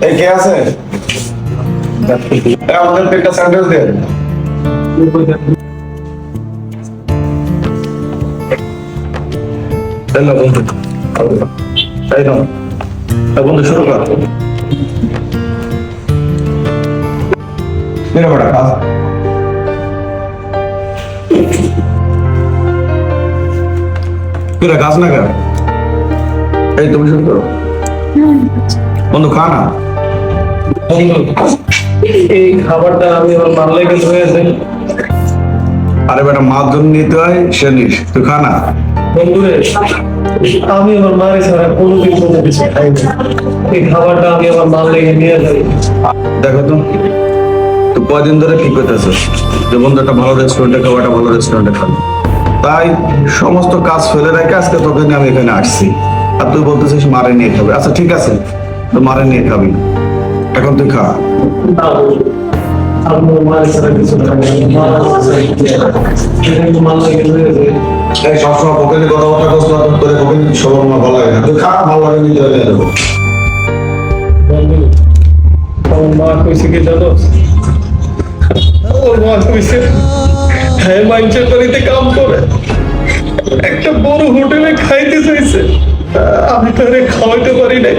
এই কে আছে এই আমাদের একটা স্যান্ডউইচ দেন এই নাও বন্ধু এই নাও এই বন্ধু শুরু কর মেরে বড়া কাজ কিরা গাছ না কেন এই তুমি শুরু করো বন্ধু খা না এই খাবারটা আমি আমার ভালো লেগে হয়েছে আরে বেটা মাছ জন্য নিতে হয় সে নিস। তুই খা না। বন্ধুরে আমি আমার মায়ের ছাড়া কোনোদিন কোনো কিছু খাই না। এই খাবারটা আমি আমার মাল লেগে নিয়ে যাই। দেখো তো তুই কয়দিন ধরে কি করতেছিস? যে বন্ধু একটা ভালো রেস্টুরেন্টে খাব একটা ভালো রেস্টুরেন্টে খাব। তাই সমস্ত কাজ ফেলে রেখে আজকে তোকে নিয়ে আমি এখানে আসছি। আর তুই বলতেছিস মারে নিয়ে খাবি। আচ্ছা ঠিক আছে। তুই মারে নিয়ে খাবি। এখন তুই খা। ছাড়া কিছু হয়ে যায়। এই সবসময় ওকে কথাবার্তা করছ না তোর সবার আমার ভালো লাগে না। তুই খা ভালো লাগে নিতে নিয়ে দেবো বন্ধু আমার মা কইছে কি জানো? মা কইছে হ্যাঁ মাইন্সের বাড়িতে কাম করে। একটা বড় হোটেলে খাইতে চাইছে। আমি তারে খাওয়াইতে পারি নাই।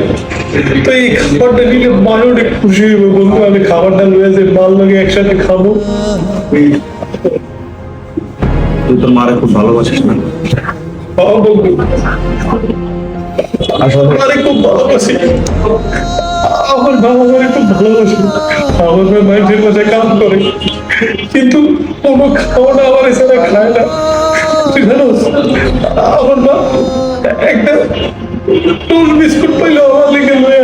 তো এই খাবারটা নিলে অনেক খুশি হইব বন্ধু আমি খাবারটা লয়ে মাল লগে একসাথে খাব। তুই তোর মারে খুব ভালোবাসিস না? বন্ধু। আসলে খুব ভালোবাসি। আমার বাবা খুব ভালোবাসি। আমার কাম করে। কিন্তু কোনো খাওয়াটা আমার এছাড়া খায় না। তুই আমার মা একটা বিস্কুট পাইলে আমার লেগে লয়ে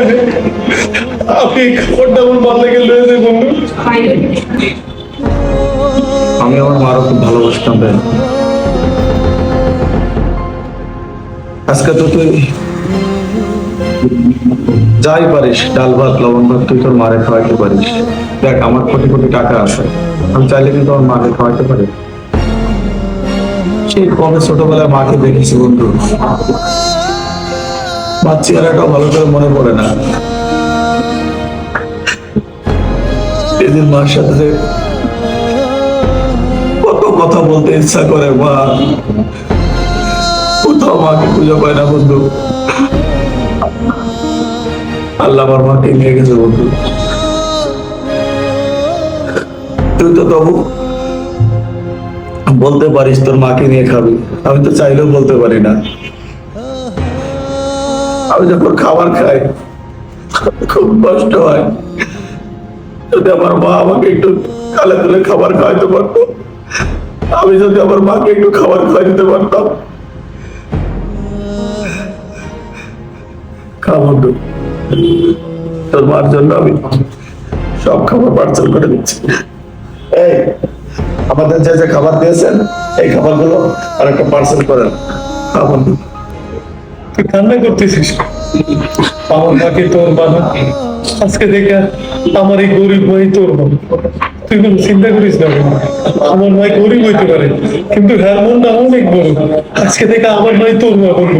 মা লেগে লয়ে বন্ধু। আমি আমার মারও খুব ভালোবাসতাম আজকে তো তুই যাই পারিস, ডাল ভাত, লবণ ভাত, তুই তোর মারে খাওয়াইতে পারিস। দেখ, আমার কোটি কোটি টাকা আছে। আমি চাইলে কিন্তু আমার মাকে খাওয়াইতে পারি। সেই কবে ছোটবেলায় মাকে দেখেছি, বন্ধু। মার চেহারাটাও ভালো করে মনে পড়ে না। এদিন মার সাথে কত কথা বলতে ইচ্ছা করে, মা। কোথাও মাকে খুঁজে পায় না, বন্ধু। আল্লাহ আমার মাকে নিয়ে গেছে, বন্ধু। তুই তো তবু বলতে পারিস, তোর মাকে নিয়ে খাবি। আমি তো চাইলেও বলতে পারি না। আমি যখন খাবার খাই, খুব কষ্ট হয়। যদি আমার মা আমাকে একটু কালে তুলে খাবার খাওয়াইতে পারতো, আমি যদি আমার মাকে একটু খাবার খাওয়াই দিতে পারতাম খাবার তোর মার জন্য আমি সব খাবার পার্সেল করে দিচ্ছি। এই আমাদের যে যে খাবার দিয়েছেন এই খাবারগুলো আর একটা পার্সেল করেন তুই কান্না করতেছিস? আমার মাকে তোর বাবা? আজকে দেখে আমার এই গরিব ভাই তোর তুই কোনো চিন্তা করিস না আমার ভাই গরিব হইতে পারে কিন্তু হ্যাঁ মনটা অনেক বড়। আজকে দেখে আমার ভাই তোর মা বন্ধু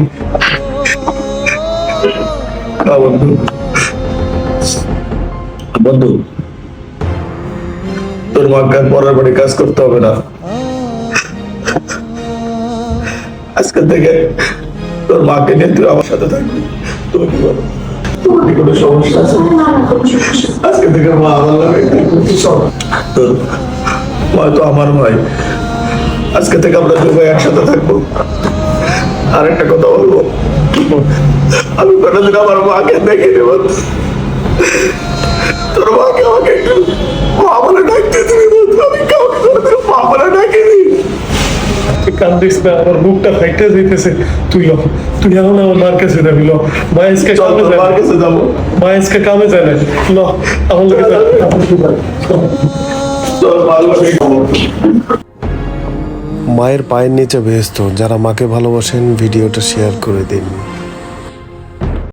বন্ধু বন্ধু তোর মাকে আর পরের বাড়ি কাজ করতে হবে না। আজকে থেকে তোর মাকে নিয়ে তুই আমার সাথে থাকবি। তুমি কি বলো? তোমার কি কোনো সমস্যা আছে? আজকে থেকে মা আমার লাগে তোর মা তো আমার ভাই। আজকে থেকে আমরা দুই একসাথে থাকব। আর কথা বলব। আমি কোনোদিন আমার মাকে দেখে নেব তোর মাকে আমাকে একটু মা বলে ডাকতে তুমি বলতো আমি কাউকে কোনোদিন মা ডাকিনি। কান্দিস না আমার বুকটা ফাইটে যাইতেছে। তুই ল তুই এখন আমার মার কাছে যাবি ল। মা কামে তোর মার কাছে যাব। মা কামে যায় ল আমার লোকে যা। চল মার লাগে খাব মায়ের পায়ের নিচে ভেস্ত যারা মাকে ভালোবাসেন ভিডিওটা শেয়ার করে দিন।